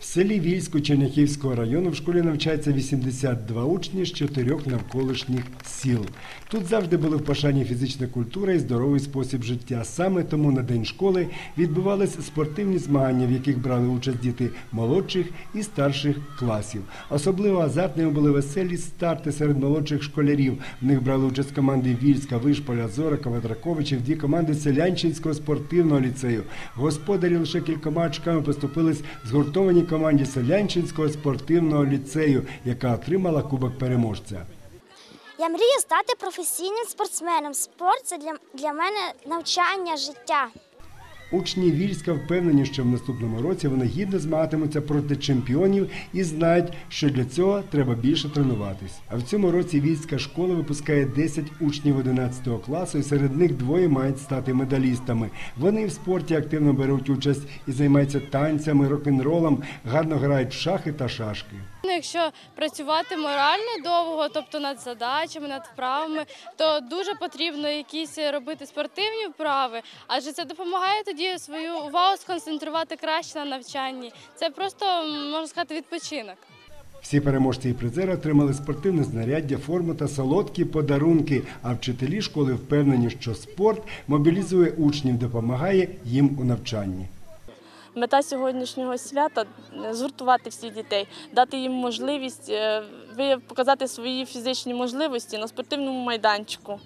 В селі Вільську Черняхівського району в школі навчається 82 учні з чотирьох навколишніх сіл. Тут завжди були в пошані фізична культура і здоровий спосіб життя. Саме тому на день школи відбувались спортивні змагання, в яких брали участь діти молодших і старших класів. Особливо азартними були веселі старти серед молодших школярів. В них брали участь команди Вільська, Вишполя, Зорокова, Драковичів, дві команди Селянчинського спортивного ліцею. Господарі лише кількома очками поступились згуртованій команді Селянчинського спортивного ліцею, яка отримала кубок переможця. Я мрію стати професійним спортсменом. Спорт це для мене навчання, життя. Учні Вільська впевнені, що в наступному році вони гідно змагатимуться проти чемпіонів і знають, що для цього треба більше тренуватись. А в цьому році Вільська школа випускає 10 учнів 11 класу, і серед них двоє мають стати медалістами. Вони в спорті активно беруть участь і займаються танцями, рок-н-ролом, гарно грають в шахи та шашки. Ну, Якщо працювати морально довго, тобто над задачами, над вправами, то дуже потрібно якісь робити спортивні вправи, адже це допомагає тоді свою увагу сконцентрувати краще на навчанні. Це просто можна сказати відпочинок. Всі переможці і призери отримали спортивне знаряддя, форму та солодкі подарунки. А вчителі школи впевнені, що спорт мобілізує учнів, допомагає їм у навчанні. Мета сьогоднішнього свята згуртувати всіх дітей, дати їм можливість е, показати свої фізичні можливості на спортивному майданчику.